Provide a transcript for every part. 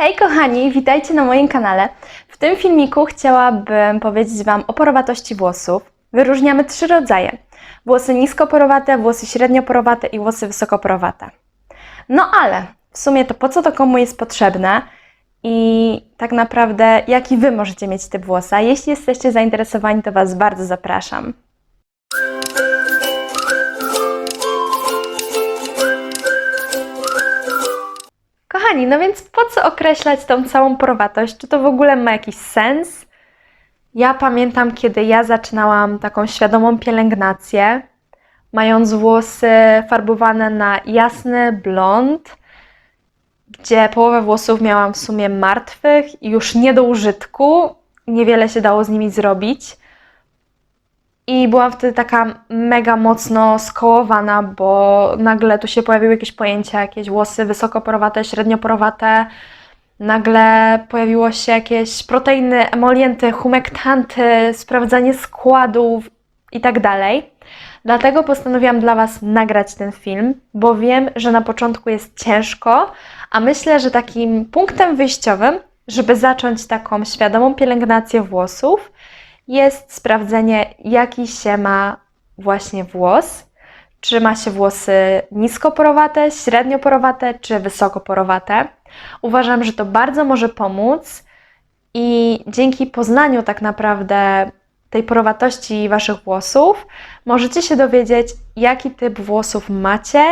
Hej kochani, witajcie na moim kanale. W tym filmiku chciałabym powiedzieć Wam o porowatości włosów. Wyróżniamy trzy rodzaje. Włosy niskoporowate, włosy średnioporowate i włosy wysokoporowate. No ale w sumie to po co to komu jest potrzebne i tak naprawdę jaki Wy możecie mieć typ włosa. Jeśli jesteście zainteresowani, to Was bardzo zapraszam. Kochani, no więc po co określać tą całą porowatość? Czy to w ogóle ma jakiś sens? Ja pamiętam, kiedy ja zaczynałam taką świadomą pielęgnację, mając włosy farbowane na jasny blond, gdzie połowę włosów miałam w sumie martwych i już nie do użytku, niewiele się dało z nimi zrobić. I byłam wtedy taka mega mocno skołowana, bo nagle tu się pojawiły jakieś pojęcia, jakieś włosy wysokoporowate, średnioporowate. Nagle pojawiło się jakieś proteiny, emolienty, humektanty, sprawdzanie składów i tak dalej. Dlatego postanowiłam dla Was nagrać ten film, bo wiem, że na początku jest ciężko, a myślę, że takim punktem wyjściowym, żeby zacząć taką świadomą pielęgnację włosów, jest sprawdzenie, jaki się ma właśnie włos. Czy ma się włosy niskoporowate, średnioporowate czy wysokoporowate. Uważam, że to bardzo może pomóc i dzięki poznaniu tak naprawdę tej porowatości Waszych włosów możecie się dowiedzieć, jaki typ włosów macie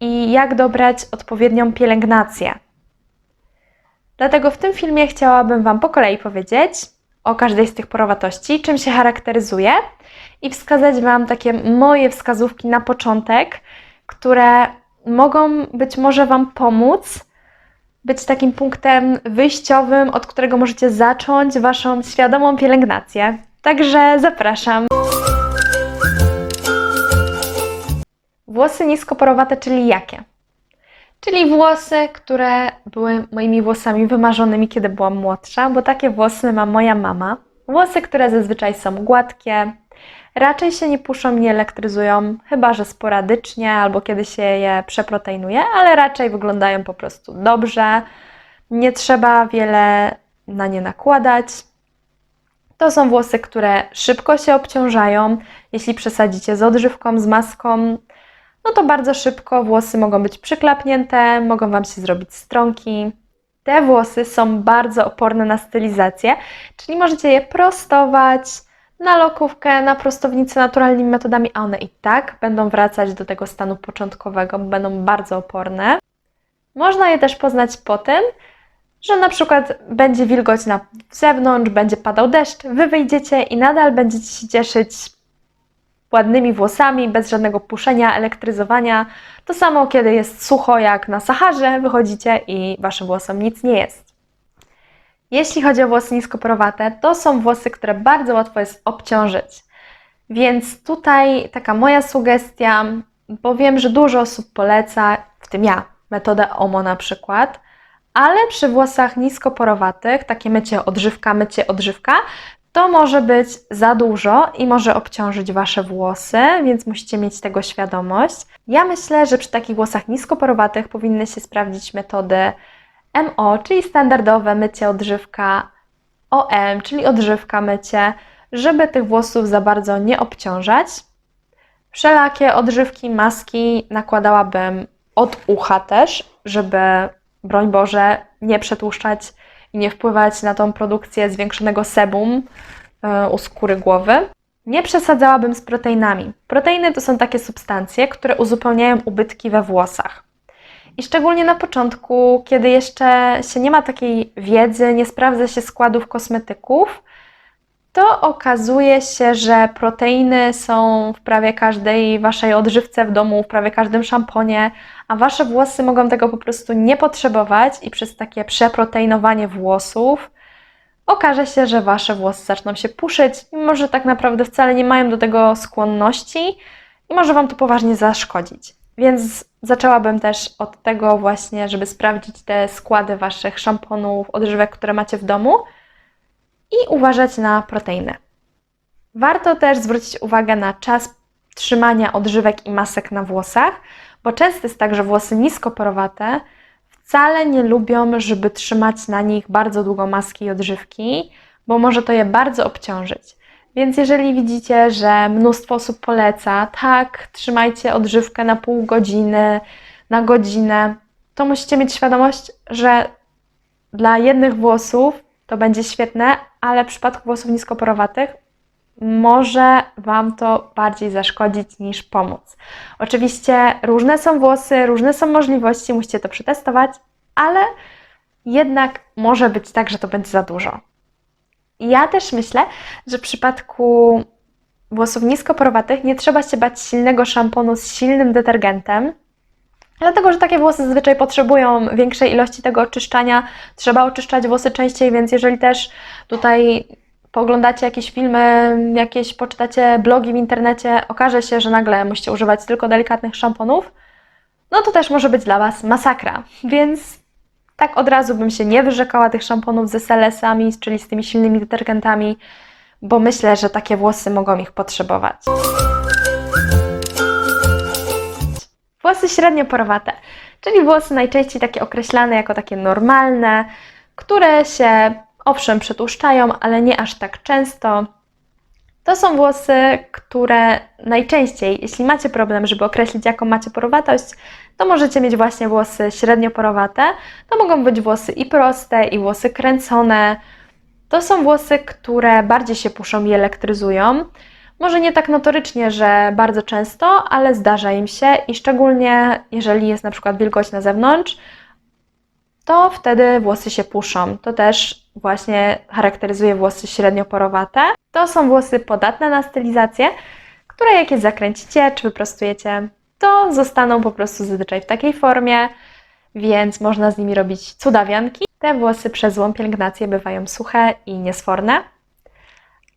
i jak dobrać odpowiednią pielęgnację. Dlatego w tym filmie chciałabym Wam po kolei powiedzieć o każdej z tych porowatości, czym się charakteryzuje i wskazać Wam takie moje wskazówki na początek, które mogą być może Wam pomóc być takim punktem wyjściowym, od którego możecie zacząć Waszą świadomą pielęgnację. Także zapraszam. Włosy niskoporowate, czyli jakie? Czyli włosy, które były moimi włosami wymarzonymi, kiedy byłam młodsza, bo takie włosy ma moja mama. Włosy, które zazwyczaj są gładkie, raczej się nie puszczą, nie elektryzują, chyba że sporadycznie albo kiedy się je przeproteinuje, ale raczej wyglądają po prostu dobrze. Nie trzeba wiele na nie nakładać. To są włosy, które szybko się obciążają. Jeśli przesadzicie z odżywką, z maską, no to bardzo szybko włosy mogą być przyklapnięte, mogą Wam się zrobić stronki. Te włosy są bardzo oporne na stylizację, czyli możecie je prostować na lokówkę, na prostownicę naturalnymi metodami, a one i tak będą wracać do tego stanu początkowego, będą bardzo oporne. Można je też poznać po tym, że na przykład będzie wilgoć na zewnątrz, będzie padał deszcz, Wy wyjdziecie i nadal będziecie się cieszyć ładnymi włosami, bez żadnego puszenia, elektryzowania. To samo, kiedy jest sucho, jak na Saharze, wychodzicie i Waszym włosom nic nie jest. Jeśli chodzi o włosy niskoporowate, to są włosy, które bardzo łatwo jest obciążyć. Więc tutaj taka moja sugestia, bo wiem, że dużo osób poleca, w tym ja, metodę OMO na przykład, ale przy włosach niskoporowatych, takie mycie odżywka, mycie odżywka, to może być za dużo i może obciążyć Wasze włosy, więc musicie mieć tego świadomość. Ja myślę, że przy takich włosach niskoporowatych powinny się sprawdzić metody MO, czyli standardowe mycie odżywka, OM, czyli odżywka mycie, żeby tych włosów za bardzo nie obciążać. Wszelakie odżywki, maski nakładałabym od ucha też, żeby, broń Boże, nie przetłuszczać i nie wpływać na tą produkcję zwiększonego sebum e, u skóry głowy. Nie przesadzałabym z proteinami. Proteiny to są takie substancje, które uzupełniają ubytki we włosach. I szczególnie na początku, kiedy jeszcze się nie ma takiej wiedzy, nie sprawdza się składów kosmetyków, to okazuje się, że proteiny są w prawie każdej waszej odżywce w domu, w prawie każdym szamponie, a wasze włosy mogą tego po prostu nie potrzebować i przez takie przeproteinowanie włosów okaże się, że wasze włosy zaczną się puszyć, mimo że tak naprawdę wcale nie mają do tego skłonności i może wam to poważnie zaszkodzić. Więc zaczęłabym też od tego właśnie, żeby sprawdzić te składy waszych szamponów, odżywek, które macie w domu i uważać na proteiny. Warto też zwrócić uwagę na czas trzymania odżywek i masek na włosach, bo często jest tak, że włosy niskoporowate w wcale nie lubią, żeby trzymać na nich bardzo długo maski i odżywki, bo może to je bardzo obciążyć. Więc jeżeli widzicie, że mnóstwo osób poleca, tak, trzymajcie odżywkę na pół godziny, na godzinę, to musicie mieć świadomość, że dla jednych włosów to będzie świetne, ale w przypadku włosów niskoporowatych może Wam to bardziej zaszkodzić niż pomóc. Oczywiście różne są włosy, różne są możliwości, musicie to przetestować, ale jednak może być tak, że to będzie za dużo. Ja też myślę, że w przypadku włosów niskoporowatych nie trzeba się bać silnego szamponu z silnym detergentem, dlatego że takie włosy zazwyczaj potrzebują większej ilości tego oczyszczania. Trzeba oczyszczać włosy częściej, więc jeżeli też tutaj pooglądacie jakieś filmy, jakieś poczytacie blogi w internecie, okaże się, że nagle musicie używać tylko delikatnych szamponów, no to też może być dla Was masakra. Więc tak od razu bym się nie wyrzekała tych szamponów ze selesami, czyli z tymi silnymi detergentami, bo myślę, że takie włosy mogą ich potrzebować. Włosy średnio porowate, czyli włosy najczęściej takie określane jako takie normalne, które się owszem przetłuszczają, ale nie aż tak często. To są włosy, które najczęściej, jeśli macie problem, żeby określić, jaką macie porowatość, to możecie mieć właśnie włosy średnio porowate. To mogą być włosy i proste, i włosy kręcone. To są włosy, które bardziej się puszą i elektryzują. Może nie tak notorycznie, że bardzo często, ale zdarza im się i szczególnie jeżeli jest na przykład wilgoć na zewnątrz, to wtedy włosy się puszą. To też właśnie charakteryzuje włosy średnio porowate. To są włosy podatne na stylizację, które jak je zakręcicie czy wyprostujecie, to zostaną po prostu zazwyczaj w takiej formie, więc można z nimi robić cudawianki. Te włosy przez złą pielęgnację bywają suche i niesforne,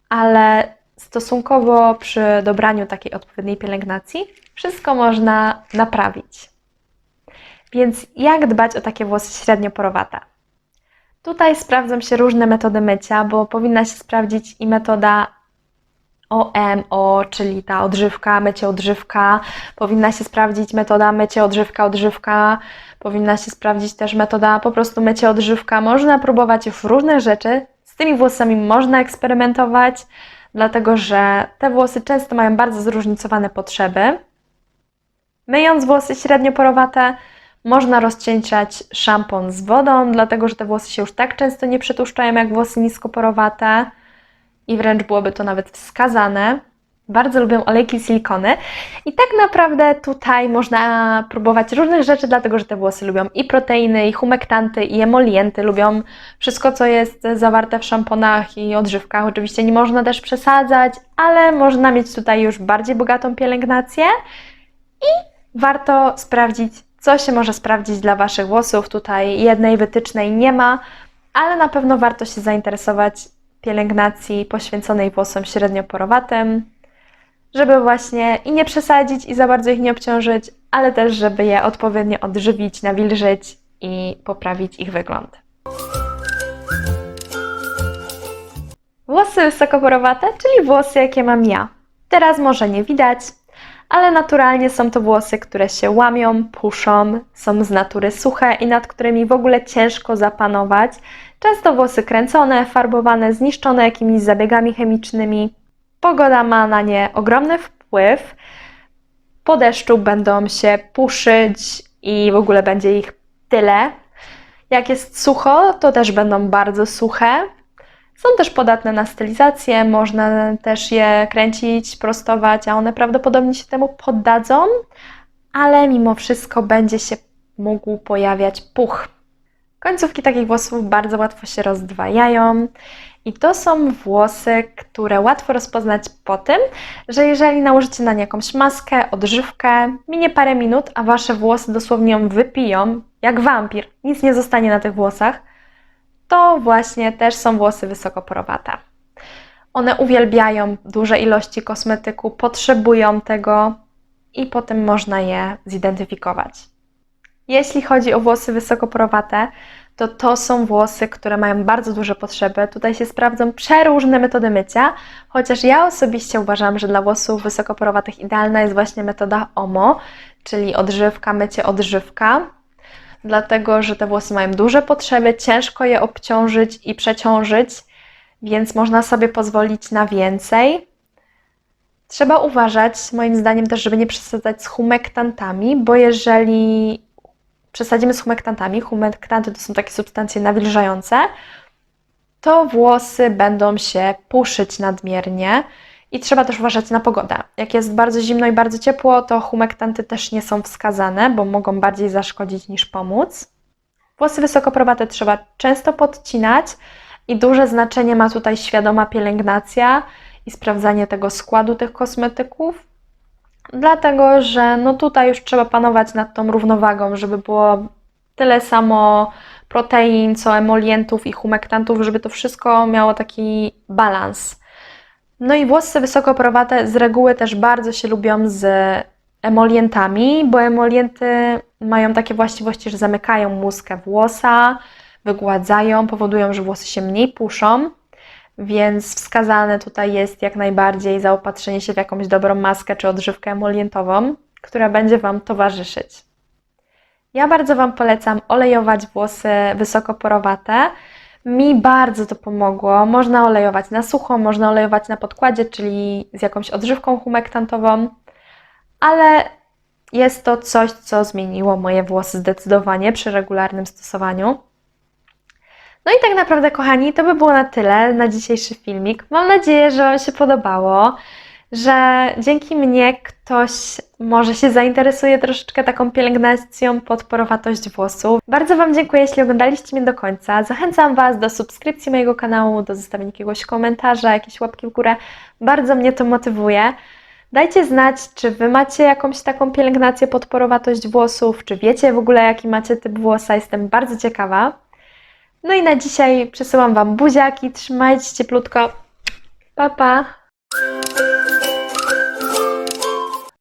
ale stosunkowo przy dobraniu takiej odpowiedniej pielęgnacji wszystko można naprawić. Więc jak dbać o takie włosy średnio porowate? Tutaj sprawdzą się różne metody mycia, bo powinna się sprawdzić i metoda OMO, czyli ta odżywka, mycie odżywka. Powinna się sprawdzić metoda mycie odżywka, odżywka. Powinna się sprawdzić też metoda po prostu mycie odżywka. Można próbować już różne rzeczy. Z tymi włosami można eksperymentować, dlatego że te włosy często mają bardzo zróżnicowane potrzeby. Myjąc włosy średnio porowate, można rozcieńczać szampon z wodą, dlatego że te włosy się już tak często nie przetłuszczają jak włosy niskoporowate i wręcz byłoby to nawet wskazane. Bardzo lubię olejki silikony i tak naprawdę tutaj można próbować różnych rzeczy, dlatego że te włosy lubią i proteiny, i humektanty, i emolienty, lubią wszystko, co jest zawarte w szamponach i odżywkach. Oczywiście nie można też przesadzać, ale można mieć tutaj już bardziej bogatą pielęgnację i warto sprawdzić, co się może sprawdzić dla Waszych włosów. Tutaj jednej wytycznej nie ma, ale na pewno warto się zainteresować pielęgnacji poświęconej włosom średnio porowatym, żeby właśnie i nie przesadzić i za bardzo ich nie obciążyć, ale też żeby je odpowiednio odżywić, nawilżyć i poprawić ich wygląd. Włosy wysokoporowate, czyli włosy jakie mam ja. Teraz może nie widać, ale naturalnie są to włosy, które się łamią, puszą, są z natury suche i nad którymi w ogóle ciężko zapanować. Często włosy kręcone, farbowane, zniszczone jakimiś zabiegami chemicznymi. Pogoda ma na nie ogromny wpływ. Po deszczu będą się puszyć i w ogóle będzie ich tyle. Jak jest sucho, to też będą bardzo suche. Są też podatne na stylizację, można też je kręcić, prostować, a one prawdopodobnie się temu poddadzą, ale mimo wszystko będzie się mógł pojawiać puch. Końcówki takich włosów bardzo łatwo się rozdwajają i to są włosy, które łatwo rozpoznać po tym, że jeżeli nałożycie na nie jakąś maskę, odżywkę, minie parę minut, a wasze włosy dosłownie ją wypiją, jak wampir, nic nie zostanie na tych włosach, to właśnie też są włosy wysokoporowate. One uwielbiają duże ilości kosmetyku, potrzebują tego i potem można je zidentyfikować. Jeśli chodzi o włosy wysokoporowate, to to są włosy, które mają bardzo duże potrzeby. Tutaj się sprawdzą przeróżne metody mycia, chociaż ja osobiście uważam, że dla włosów wysokoporowatych idealna jest właśnie metoda OMO, czyli odżywka, mycie odżywka. dlatego że te włosy mają duże potrzeby, ciężko je obciążyć i przeciążyć, więc można sobie pozwolić na więcej. Trzeba uważać, moim zdaniem, też, żeby nie przesadzać z humektantami, bo jeżeli przesadzimy z humektantami, humektanty to są takie substancje nawilżające, to włosy będą się puszyć nadmiernie i trzeba też uważać na pogodę. Jak jest bardzo zimno i bardzo ciepło, to humektanty też nie są wskazane, bo mogą bardziej zaszkodzić niż pomóc. Włosy wysokoprowate trzeba często podcinać i duże znaczenie ma tutaj świadoma pielęgnacja i sprawdzanie tego składu tych kosmetyków, dlatego że no tutaj już trzeba panować nad tą równowagą, żeby było tyle samo protein, co emolientów i humektantów, żeby to wszystko miało taki balans. No i włosy wysokoprowate z reguły też bardzo się lubią z emolientami, bo emolienty mają takie właściwości, że zamykają muskę włosa, wygładzają, powodują, że włosy się mniej puszą, więc wskazane tutaj jest jak najbardziej zaopatrzenie się w jakąś dobrą maskę czy odżywkę emolientową, która będzie Wam towarzyszyć. Ja bardzo Wam polecam olejować włosy wysokoporowate. Mi bardzo to pomogło. Można olejować na sucho, można olejować na podkładzie, czyli z jakąś odżywką humektantową, ale jest to coś, co zmieniło moje włosy zdecydowanie przy regularnym stosowaniu. No i tak naprawdę, kochani, to by było na tyle na dzisiejszy filmik. Mam nadzieję, że Wam się podobało, że dzięki mnie ktoś może się zainteresuje troszeczkę taką pielęgnacją podporowatość włosów. Bardzo Wam dziękuję, jeśli oglądaliście mnie do końca. Zachęcam Was do subskrypcji mojego kanału, do zostawienia jakiegoś komentarza, jakieś łapki w górę. Bardzo mnie to motywuje. Dajcie znać, czy Wy macie jakąś taką pielęgnację podporowatość włosów, czy wiecie w ogóle, jaki macie typ włosa. Jestem bardzo ciekawa. No i na dzisiaj przesyłam Wam buziaki, trzymajcie cieplutko. Pa, pa!